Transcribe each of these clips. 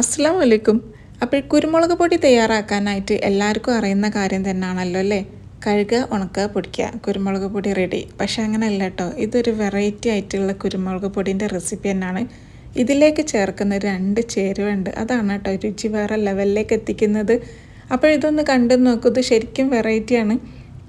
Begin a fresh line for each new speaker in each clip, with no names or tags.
അസ്സാം വലൈക്കും അപ്പോൾ കുരുമുളക് പൊടി തയ്യാറാക്കാനായിട്ട് എല്ലാവർക്കും അറിയുന്ന കാര്യം തന്നെയാണല്ലോ അല്ലേ? കഴുകുക ഉണക്കുക പൊടിക്കുക കുരുമുളക് പൊടി റെഡി പക്ഷെ അങ്ങനെയല്ല കേട്ടോ. ഇതൊരു വെറൈറ്റി ആയിട്ടുള്ള കുരുമുളക് പൊടിന്റെ റെസിപ്പി തന്നെയാണ് ഇതിലേക്ക് ചേർക്കുന്ന രണ്ട് ചേരുവയുണ്ട്. അതാണ് കേട്ടോ രുചി വേറെ ലെവലിലേക്ക് എത്തിക്കുന്നത്. അപ്പോൾ ഇതൊന്ന് കണ്ടു നോക്കൂ. ഇത് ശരിക്കും വെറൈറ്റിയാണ്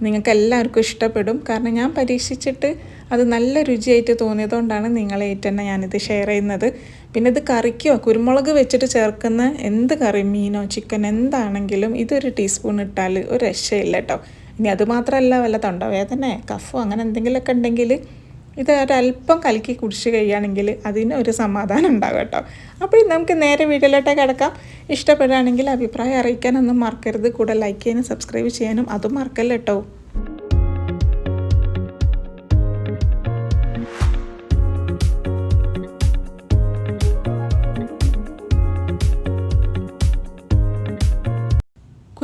നിങ്ങൾക്ക് എല്ലാവർക്കും ഇഷ്ടപ്പെടും. കാരണം ഞാൻ പരീക്ഷിച്ചിട്ട് അത് നല്ല രുചിയായിട്ട് തോന്നിയതുകൊണ്ടാണ് നിങ്ങളായിട്ട് തന്നെ ഞാനിത് ഷെയർ ചെയ്യുന്നത്. പിന്നെ ഇത് കറിക്കോ? കുരുമുളക് വെച്ചിട്ട് ചേർക്കുന്ന എന്ത് കറി? മീനോ ചിക്കൻ എന്താണെങ്കിലും ഇതൊരു ടീസ്പൂൺ ഇട്ടാൽ ഒരു രക്ഷയില്ല കേട്ടോ. ഇനി അത് മാത്രമല്ല വല്ല തൊണ്ടവേദന കഫോ അങ്ങനെ എന്തെങ്കിലുമൊക്കെ ഉണ്ടെങ്കിൽ ഇത് ഒരല്പം കലക്കി കുടിച്ച് കഴിയുകയാണെങ്കിൽ അതിന് ഒരു സമാധാനം ഉണ്ടാകും കേട്ടോ. അപ്പോൾ നമുക്ക് നേരെ വീട്ടിലോട്ടേ കിടക്കാം. ഇഷ്ടപ്പെടുകയാണെങ്കിൽ അഭിപ്രായം അറിയിക്കാനൊന്നും മറക്കരുത്. കൂടെ ലൈക്ക് ചെയ്യാനും സബ്സ്ക്രൈബ് ചെയ്യാനും അതും മറക്കല്ല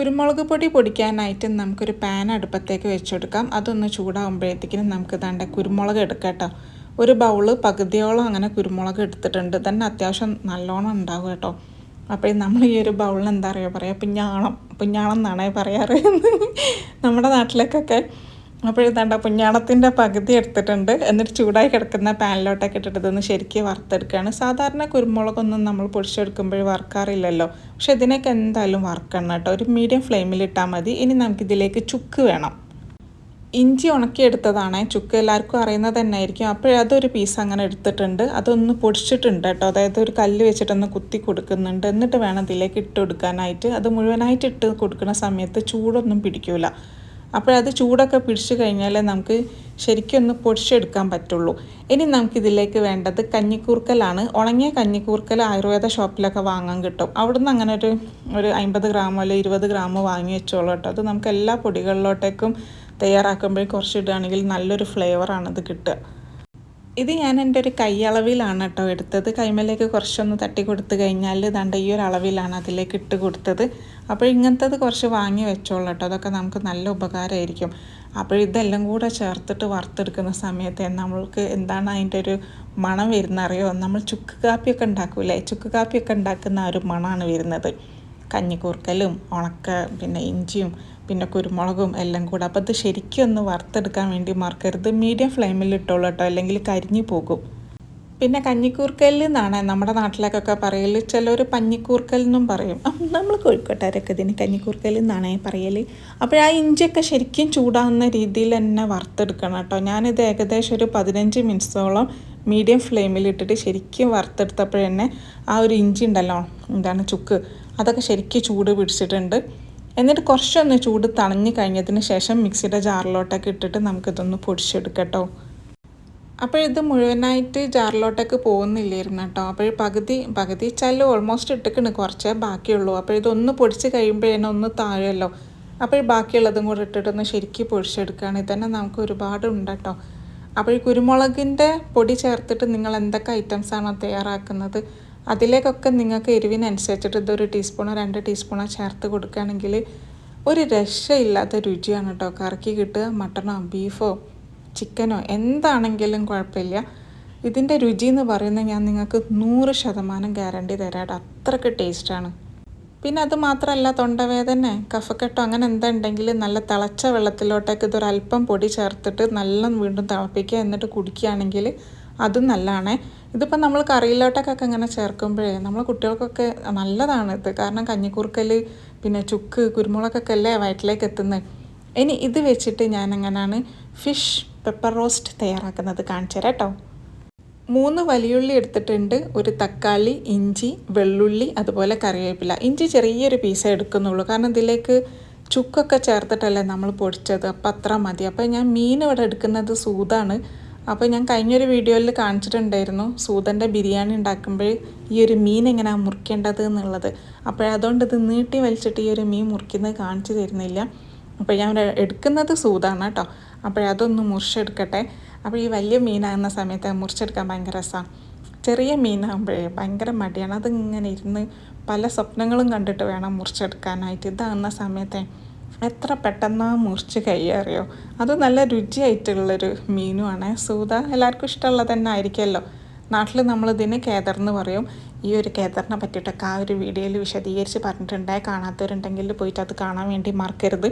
കുരുമുളക് പൊടി പൊടിക്കാനായിട്ട് നമുക്കൊരു പാൻ അടുപ്പത്തേക്ക് വെച്ചെടുക്കാം. അതൊന്ന് ചൂടാകുമ്പോഴത്തേക്കിനും നമുക്ക് തണ്ട കുരുമുളക് എടുക്കാം ഒരു ബൗൾ പകുതിയോളം അങ്ങനെ കുരുമുളക് എടുത്തിട്ടുണ്ട്. തന്നെ അത്യാവശ്യം നല്ലോണം ഉണ്ടാവും കേട്ടോ. അപ്പോൾ നമ്മൾ ഈ ഒരു ബൗളിന് എന്താ പറയുക പറയുക പിഞ്ഞാളം പിഞ്ഞാളം എന്നാണേ പറയാറ്. നമ്മുടെ നാട്ടിലേക്കൊക്കെ അപ്പോഴത്തേണ്ട പുഞ്ഞാണത്തിന്റെ പകുതി എടുത്തിട്ടുണ്ട്. എന്നിട്ട് ചൂടായി കിടക്കുന്ന പാനിലോട്ടൊക്കെ ഇട്ടിട്ട് ഇതൊന്ന് ശരിക്കും വറുത്തെടുക്കുകയാണ്. സാധാരണ കുരുമുളകൊന്നും നമ്മൾ പൊടിച്ചെടുക്കുമ്പോൾ വറുക്കാറില്ലല്ലോ. പക്ഷെ ഇതിനൊക്കെ എന്തായാലും വറുക്കണം കേട്ടോ. ഒരു മീഡിയം ഫ്ലെയിമിൽ ഇട്ടാൽ മതി. ഇനി നമുക്കിതിലേക്ക് ചുക്ക് വേണം. ഇഞ്ചി ഉണക്കിയെടുത്തതാണ്. ചുക്ക് എല്ലാവർക്കും അറിയുന്നത് തന്നെ ആയിരിക്കും അപ്പോഴതൊരു പീസ് അങ്ങനെ എടുത്തിട്ടുണ്ട്. അതൊന്ന് പൊടിച്ചിട്ടുണ്ട് കേട്ടോ. അതായത് ഒരു കല്ല് വെച്ചിട്ടൊന്ന് കുത്തി കൊടുക്കുന്നുണ്ട്. എന്നിട്ട് വേണം ഇതിലേക്ക് ഇട്ട് കൊടുക്കാനായിട്ട്. അത് മുഴുവനായിട്ട് ഇട്ട് കൊടുക്കുന്ന സമയത്ത് ചൂടൊന്നും പിടിക്കില്ല അപ്പോഴത് ചൂടൊക്കെ പിടിച്ചു കഴിഞ്ഞാലേ നമുക്ക് ശരിക്കും ഒന്ന് പൊടിച്ചെടുക്കാൻ പറ്റുള്ളൂ. ഇനി നമുക്കിതിലേക്ക് വേണ്ടത് കഞ്ഞിക്കൂർക്കലാണ്. ഉണങ്ങിയ കഞ്ഞിക്കൂർക്കൽ ആയുർവേദ ഷോപ്പിലൊക്കെ വാങ്ങാൻ കിട്ടും. അവിടുന്ന് അങ്ങനെ ഒരു ഒരു അമ്പത് ഗ്രാമോ അല്ലെങ്കിൽ ഇരുപത് ഗ്രാമോ വാങ്ങി വെച്ചോളൂ കേട്ടോ. അത് നമുക്ക് എല്ലാ പൊടികളിലോട്ടേക്കും കുറച്ച് ഇടുകയാണെങ്കിൽ നല്ലൊരു ഫ്ലേവറാണ് ഇത് കിട്ടുക. ഇത് ഞാൻ എന്റെ ഒരു കൈയളവിലാണ് കേട്ടോ എടുത്തത്. കൈമലേക്ക് കുറച്ചൊന്ന് തട്ടി കൊടുത്തു കഴിഞ്ഞാൽ ദണ്ട ഈ ഒരു അളവിലാണ് അതിലേക്ക് ഇട്ട് കൊടുത്തത്. അപ്പോൾ ഇങ്ങനത്തത് കുറച്ച് വാങ്ങി വെച്ചോളൂ കേട്ടോ. അതൊക്കെ നമുക്ക് നല്ല ഉപകാരമായിരിക്കും. അപ്പോൾ ഇതെല്ലാം കൂടെ ചേർത്തിട്ട് വറുത്തെടുക്കുന്ന സമയത്ത് നമ്മൾക്ക് എന്താണ് അതിന്റെ ഒരു മണം വരുന്ന അറിയോ? നമ്മൾ ചുക്ക് കാപ്പിയൊക്കെ ഉണ്ടാക്കൂലേ? ചുക്ക് കാപ്പിയൊക്കെ ഉണ്ടാക്കുന്ന ആ ഒരു മണമാണ് വരുന്നത്. കഞ്ഞിക്കൂർക്കലും ഉണക്ക പിന്നെ ഇഞ്ചിയും പിന്നെ കുരുമുളകും എല്ലാം കൂടെ. അപ്പോൾ ഇത് ശരിക്കും ഒന്ന് വറുത്തെടുക്കാൻ വേണ്ടി മറക്കരുത്. മീഡിയം ഫ്ലെയിമിൽ ഇട്ടോളൂ കേട്ടോ. അല്ലെങ്കിൽ കരിഞ്ഞു പോകും. പിന്നെ കഞ്ഞിക്കൂർക്കൽ എന്നാണ് നമ്മുടെ നാട്ടിലേക്കൊക്കെ പറയൽ ചിലർ പഞ്ഞിക്കൂർക്കൽ എന്നും പറയും നമ്മൾ കോഴിക്കോട്ടുകാരൊക്കെ ഇതിന് കഞ്ഞിക്കൂർക്കൽ എന്നാണ് പറയൽ അപ്പോൾ ആ ഇഞ്ചിയൊക്കെ ശരിക്കും ചൂടാവുന്ന രീതിയിൽ തന്നെ വറുത്തെടുക്കണം കേട്ടോ. ഞാനിത് ഏകദേശം ഒരു പതിനഞ്ച് മിനിറ്റ്സോളം മീഡിയം ഫ്ലെയിമിൽ ഇട്ടിട്ട് ശരിക്കും വറുത്തെടുത്തപ്പോഴന്നെ ആ ഒരു ഇഞ്ചി ഉണ്ടല്ലോ എന്താണ് ചുക്ക് അതൊക്കെ ശരിക്കും ചൂട് പിടിച്ചിട്ടുണ്ട്. എന്നിട്ട് കുറച്ചൊന്ന് ചൂട് തണഞ്ഞ് കഴിഞ്ഞതിന് ശേഷം മിക്സിയുടെ ജാറിലോട്ടൊക്കെ ഇട്ടിട്ട് നമുക്കിതൊന്ന് പൊടിച്ചെടുക്കട്ടോ. അപ്പോൾ ഇത് മുഴുവനായിട്ട് ജാറിലോട്ടൊക്കെ പോകുന്നില്ലായിരുന്നു കേട്ടോ. അപ്പോൾ പകുതി പകുതി ചല്ല് ഓൾമോസ്റ്റ് ഇട്ടിക്കണ് കുറച്ചേ ബാക്കിയുള്ളൂ. അപ്പോൾ ഇതൊന്ന് പൊടിച്ച് കഴിയുമ്പോഴേനെ ഒന്ന് താഴെയല്ലോ അപ്പോൾ ബാക്കിയുള്ളതും കൂടെ ഇട്ടിട്ടൊന്ന് ശരിക്കും പൊടിച്ചെടുക്കുകയാണ് ഇതന്നെ നമുക്ക് ഒരുപാട് ഉണ്ട് കേട്ടോ. അപ്പോൾ കുരുമുളകിന്റെ പൊടി ചേർത്തിട്ട് നിങ്ങൾ എന്തൊക്കെ ഐറ്റംസാണോ തയ്യാറാക്കുന്നത്? അതിലേക്കൊക്കെ നിങ്ങൾക്ക് എരിവിനനുസരിച്ചിട്ട് ഇതൊരു ടീസ്പൂണോ രണ്ട് ടീസ്പൂണോ ചേർത്ത് കൊടുക്കുകയാണെങ്കിൽ ഒരു രക്ഷയില്ലാത്ത രുചിയാണ് കേട്ടോ. കറക്കി കിട്ടുക മട്ടണോ ബീഫോ ചിക്കനോ എന്താണെങ്കിലും കുഴപ്പമില്ല. ഇതിന്റെ രുചി എന്ന് പറയുന്നത് ഞാൻ നിങ്ങൾക്ക് നൂറ് ശതമാനം ഗ്യാരണ്ടി തരാട്ടോ അത്രയ്ക്ക് ടേസ്റ്റാണ്. പിന്നെ അത് മാത്രമല്ല തൊണ്ടവേദന കഫക്കെട്ടോ അങ്ങനെ എന്തുണ്ടെങ്കിൽ നല്ല തിളച്ച വെള്ളത്തിലോട്ടേക്ക് ഇതൊരല്പം പൊടി ചേർത്തിട്ട് നല്ല വീണ്ടും തിളപ്പിക്കുക എന്നിട്ട് കുടിക്കുകയാണെങ്കിൽ അതും നല്ലതാണേ. ഇതിപ്പോൾ നമ്മൾ കറിയിലോട്ടൊക്കെ ഇങ്ങനെ ചേർക്കുമ്പോഴേ നമ്മൾ കുട്ടികൾക്കൊക്കെ നല്ലതാണ് ഇത്. കാരണം കഞ്ഞിക്കുറുക്കൽ പിന്നെ ചുക്ക് കുരുമുളകൊക്കെ അല്ലേ വയറ്റിലേക്ക് എത്തുന്നത് ഇനി ഇത് വെച്ചിട്ട് ഞാൻ എങ്ങനെയാണ് ഫിഷ് പെപ്പർ റോസ്റ്റ് തയ്യാറാക്കുന്നത് കാണിച്ചു തരാം കേട്ടോ. മൂന്ന് വലിയുള്ളി എടുത്തിട്ടുണ്ട്. ഒരു തക്കാളി ഇഞ്ചി വെള്ളുള്ളി അതുപോലെ കറിവേപ്പില. ഇഞ്ചി ചെറിയൊരു പീസേ എടുക്കുന്നുള്ളൂ. കാരണം ഇതിലേക്ക് ചുക്കൊക്കെ ചേർത്തിട്ടല്ലേ നമ്മൾ പൊടിച്ചത്. അപ്പം അത്ര മതി. അപ്പോൾ ഞാൻ മീൻ ഇവിടെ എടുക്കുന്നത് സൂതാണ്. അപ്പോൾ ഞാൻ കഴിഞ്ഞൊരു വീഡിയോയിൽ കാണിച്ചിട്ടുണ്ടായിരുന്നു സൂതന്റെ ബിരിയാണി ഉണ്ടാക്കുമ്പോൾ ഈ ഒരു മീൻ എങ്ങനെയാണ് മുറിക്കേണ്ടത് എന്നുള്ളത്. അപ്പോഴതുകൊണ്ട് ഇത് നീട്ടി വലിച്ചിട്ട് ഈ ഒരു മീൻ മുറിക്കുന്നത് കാണിച്ചു തരുന്നില്ല. അപ്പോൾ ഞാൻ എടുക്കുന്നത് സൂതാണ് കേട്ടോ. അപ്പോഴതൊന്ന് മുറിച്ചെടുക്കട്ടെ. അപ്പോൾ ഈ വലിയ മീനാകുന്ന സമയത്ത് മുറിച്ചെടുക്കാൻ ഭയങ്കര രസമാണ് ചെറിയ മീനാകുമ്പോഴേ ഭയങ്കര മടിയാണ്. അതിങ്ങനെ ഇരുന്ന് പല സ്വപ്നങ്ങളും കണ്ടിട്ട് വേണം മുറിച്ചെടുക്കാനായിട്ട്. ഇതാകുന്ന സമയത്തെ എത്ര പെട്ടെന്ന് മുറിച്ച് കഴിയാറിയോ അത് നല്ല രുചിയായിട്ടുള്ളൊരു മീനുമാണ് സൂത എല്ലാവർക്കും ഇഷ്ടമുള്ളത് തന്നെ ആയിരിക്കുമല്ലോ. നാട്ടിൽ നമ്മളിതിന് കേദർ എന്ന് പറയും. ഈ ഒരു കേദറിനെ പറ്റിയിട്ടൊക്കെ ആ ഒരു വീഡിയോയിൽ വിശദീകരിച്ച് പറഞ്ഞിട്ടുണ്ടായി കാണാത്തവരുണ്ടെങ്കിൽ പോയിട്ട് അത് കാണാൻ വേണ്ടി മറക്കരുത്.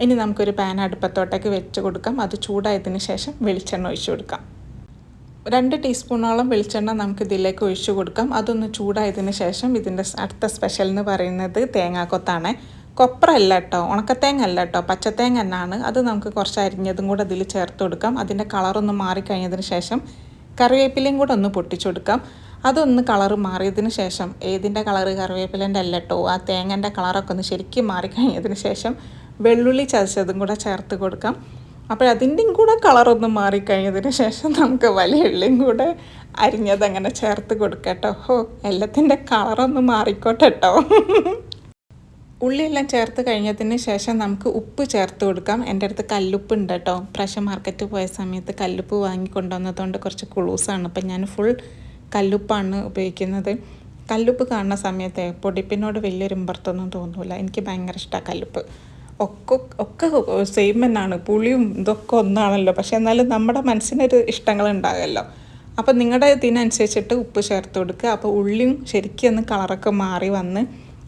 ഇനി നമുക്കൊരു പാൻ അടുപ്പത്തോട്ടേക്ക് വെച്ച് കൊടുക്കാം. അത് ചൂടായതിന് ശേഷം വെളിച്ചെണ്ണ ഒഴിച്ചു കൊടുക്കാം. രണ്ട് ടീസ്പൂണോളം വെളിച്ചെണ്ണ നമുക്ക് ഇതിലേക്ക് ഒഴിച്ചു കൊടുക്കാം. അതൊന്ന് ചൂടായതിന് ശേഷം ഇതിന്റെ അടുത്ത സ്പെഷ്യൽ എന്ന് പറയുന്നത് തേങ്ങാക്കൊത്താണ്. കൊപ്ര അല്ല കേട്ടോ ഉണക്കത്തേങ്ങ അല്ല കേട്ടോ പച്ചത്തേങ്ങ എന്നാണ് അത് നമുക്ക് കുറച്ച് അരിഞ്ഞതും കൂടെ അതിൽ ചേർത്ത് കൊടുക്കാം. അതിന്റെ കളറൊന്ന് മാറിക്കഴിഞ്ഞതിന് ശേഷം കറിവേപ്പിലയും കൂടെ ഒന്ന് പൊട്ടിച്ചു കൊടുക്കാം. അതൊന്ന് കളറ് മാറിയതിന് ശേഷം ഏതിന്റെ കളറ് കറിവേപ്പിലേന്റെ അല്ല കേട്ടോ ആ തേങ്ങന്റെ കളറൊക്കെ ഒന്ന് ശരിക്കും മാറിക്കഴിഞ്ഞതിന് ശേഷം വെള്ളുള്ളി ചതച്ചതും കൂടെ ചേർത്ത് കൊടുക്കാം. അപ്പോൾ അതിന്റെയും കൂടെ കളറൊന്ന് മാറിക്കഴിഞ്ഞതിന് ശേഷം നമുക്ക് വലിയ ഉള്ളിയും കൂടെ അരിഞ്ഞത് അങ്ങനെ ചേർത്ത് കൊടുക്കട്ടോ ഓ എല്ലാത്തിന്റെ കളറൊന്ന് മാറിക്കോട്ടെ കേട്ടോ ഉള്ളിയെല്ലാം ചേർത്ത് കഴിഞ്ഞതിന് ശേഷം നമുക്ക് ഉപ്പ് ചേർത്ത് കൊടുക്കാം. എന്റെ അടുത്ത് കല്ലുപ്പ് ഉണ്ട് കേട്ടോ. പ്രാവശ്യം മാർക്കറ്റ് പോയ സമയത്ത് കല്ലുപ്പ് വാങ്ങിക്കൊണ്ടുവന്നതുകൊണ്ട് കുറച്ച് കുളൂസാണ്. അപ്പം ഞാൻ ഫുൾ കല്ലുപ്പാണ് ഉപയോഗിക്കുന്നത്. കല്ലുപ്പ് കാണുന്ന സമയത്ത് പൊടിപ്പിനോട് വലിയൊരു ഇമ്പർത്തൊന്നും തോന്നില്ല എനിക്ക് ഭയങ്കര ഇഷ്ടമാണ് കല്ലുപ്പ്. ഒക്കെ ഒക്കെ സെയിം തന്നെയാണ് പുളിയും ഇതൊക്കെ ഒന്നാണല്ലോ. പക്ഷേ എന്നാലും നമ്മുടെ മനസ്സിനൊരു ഇഷ്ടങ്ങൾ ഉണ്ടാകുമല്ലോ അപ്പോൾ നിങ്ങളുടെ ഇതിനനുസരിച്ചിട്ട് ഉപ്പ് ചേർത്ത് കൊടുക്കുക. അപ്പോൾ ഉള്ളിയും ശരിക്കും ഒന്ന് കളറൊക്കെ മാറി വന്ന്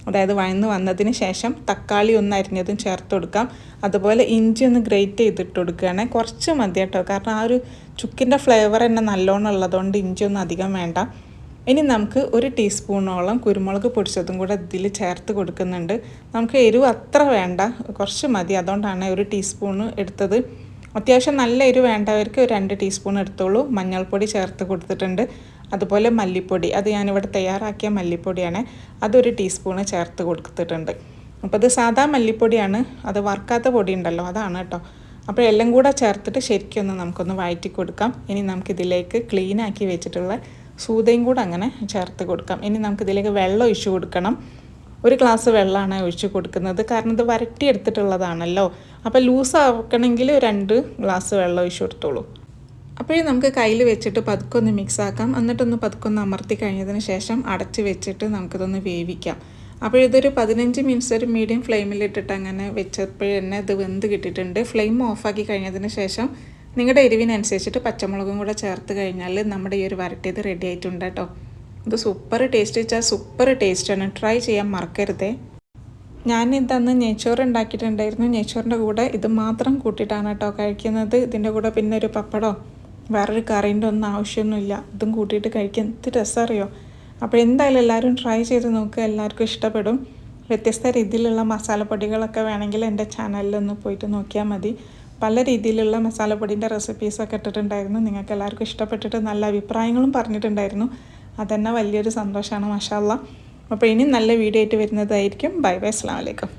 അതായത് വഴന്ന് വന്നതിന് ശേഷം തക്കാളി ഒന്ന് അരിഞ്ഞതും ചേർത്ത് കൊടുക്കാം. അതുപോലെ ഇഞ്ചി ഒന്ന് ഗ്രേറ്റ് ചെയ്തിട്ട് കൊടുക്കുകയാണ്. കുറച്ച് മതി കേട്ടോ. കാരണം ആ ഒരു ചുക്കിന്റെ ഫ്ലേവർ തന്നെ നല്ലോണം ഉള്ളതുകൊണ്ട് ഇഞ്ചി ഒന്നും അധികം വേണ്ട. ഇനി നമുക്ക് ഒരു ടീസ്പൂണോളം കുരുമുളക് പൊടിച്ചതും കൂടെ ഇതിൽ ചേർത്ത് കൊടുക്കുന്നുണ്ട്. നമുക്ക് എരിവ് അത്ര വേണ്ട. കുറച്ച് മതി. അതുകൊണ്ടാണ് ഒരു ടീസ്പൂണ് എടുത്തത്. അത്യാവശ്യം നല്ല എരിവ് വേണ്ടവർക്ക് ഒരു രണ്ട് ടീസ്പൂൺ എടുത്തോളൂ. മഞ്ഞൾപ്പൊടി ചേർത്ത് കൊടുത്തിട്ടുണ്ട്. അതുപോലെ മല്ലിപ്പൊടി. അത് ഞാനിവിടെ തയ്യാറാക്കിയ മല്ലിപ്പൊടിയാണ്. അതൊരു ടീസ്പൂണ് ചേർത്ത് കൊടുത്തിട്ടുണ്ട്. അപ്പോൾ ഇത് സാധാ മല്ലിപ്പൊടിയാണ്. അത് വറുക്കാത്ത പൊടി ഉണ്ടല്ലോ അതാണ് കേട്ടോ അപ്പോൾ എല്ലാം കൂടെ ചേർത്തിട്ട് ശരിക്കും ഒന്ന് നമുക്കൊന്ന് വഴറ്റി കൊടുക്കാം. ഇനി നമുക്കിതിലേക്ക് ക്ലീൻ ആക്കി വെച്ചിട്ടുള്ള സൂതയും കൂടെ അങ്ങനെ ചേർത്ത് കൊടുക്കാം. ഇനി നമുക്കിതിലേക്ക് വെള്ളം ഒഴിച്ചു കൊടുക്കണം. ഒരു ഗ്ലാസ് വെള്ളമാണ് ഒഴിച്ച് കൊടുക്കുന്നത്. കാരണം ഇത് വരട്ടി എടുത്തിട്ടുള്ളതാണല്ലോ അപ്പോൾ ലൂസ് ആക്കണമെങ്കിൽ രണ്ട് ഗ്ലാസ് വെള്ളം ഒഴിച്ചു കൊടുത്തോളൂ. അപ്പോഴേ നമുക്ക് കയ്യിൽ വെച്ചിട്ട് പതുക്കൊന്ന് മിക്സ് ആക്കാം എന്നിട്ടൊന്ന് പതുക്കൊന്ന് അമർത്തി കഴിഞ്ഞതിന് ശേഷം അടച്ച് വെച്ചിട്ട് നമുക്കിതൊന്ന് വേവിക്കാം. അപ്പോൾ ഇതൊരു പതിനഞ്ച് മിനിറ്റ്സ് ഒരു മീഡിയം ഫ്ലെയിമിലിട്ടിട്ട് അങ്ങനെ വെച്ചപ്പോൾ തന്നെ ഇത് വെന്ത് കിട്ടിയിട്ടുണ്ട്. ഫ്ലെയിം ഓഫാക്കി കഴിഞ്ഞതിന് ശേഷം നിങ്ങളുടെ എരിവിനനുസരിച്ചിട്ട് പച്ചമുളകും കൂടെ ചേർത്ത് കഴിഞ്ഞാൽ നമ്മുടെ ഈ ഒരു വരട്ടിയത് റെഡി ആയിട്ടുണ്ട് കേട്ടോ. ഇത് സൂപ്പർ ടേസ്റ്റ് വെച്ചാൽ സൂപ്പർ ടേസ്റ്റാണ് ട്രൈ ചെയ്യാൻ മറക്കരുതേ. ഞാൻ ഇതന്ന് നെയ്ച്ചോറ് ഉണ്ടാക്കിയിട്ടുണ്ടായിരുന്നു. നെയ്ച്ചോറിന്റെ കൂടെ ഇത് മാത്രം കൂട്ടിയിട്ടാണ് കേട്ടോ കഴിക്കുന്നത്. ഇതിന്റെ കൂടെ പിന്നെ ഒരു പപ്പടോ വേറൊരു കറീന്റെ ഒന്നും ആവശ്യമൊന്നുമില്ല. ഇതും കൂട്ടിയിട്ട് കഴിക്കാൻ എന്ത് രസമറിയോ? അപ്പോൾ എന്തായാലും എല്ലാവരും ട്രൈ ചെയ്ത് നോക്കുക എല്ലാവർക്കും ഇഷ്ടപ്പെടും. വ്യത്യസ്ത രീതിയിലുള്ള മസാലപ്പൊടികളൊക്കെ വേണമെങ്കിൽ എന്റെ ചാനലിൽ ഒന്ന് പോയിട്ട് നോക്കിയാൽ മതി. പല രീതിയിലുള്ള മസാലപ്പൊടിന്റെ റെസിപ്പീസൊക്കെ ഇട്ടിട്ടുണ്ടായിരുന്നു. നിങ്ങൾക്ക് എല്ലാവർക്കും ഇഷ്ടപ്പെട്ടിട്ട് നല്ല അഭിപ്രായങ്ങളും പറഞ്ഞിട്ടുണ്ടായിരുന്നു. അതന്നെ വലിയൊരു സന്തോഷമാണ് മഷാല്ല അപ്പോൾ ഇനി നല്ല വീഡിയോ ആയിട്ട് വരുന്നതായിരിക്കും. ബൈ ബൈ അസ്സാം വലൈക്കും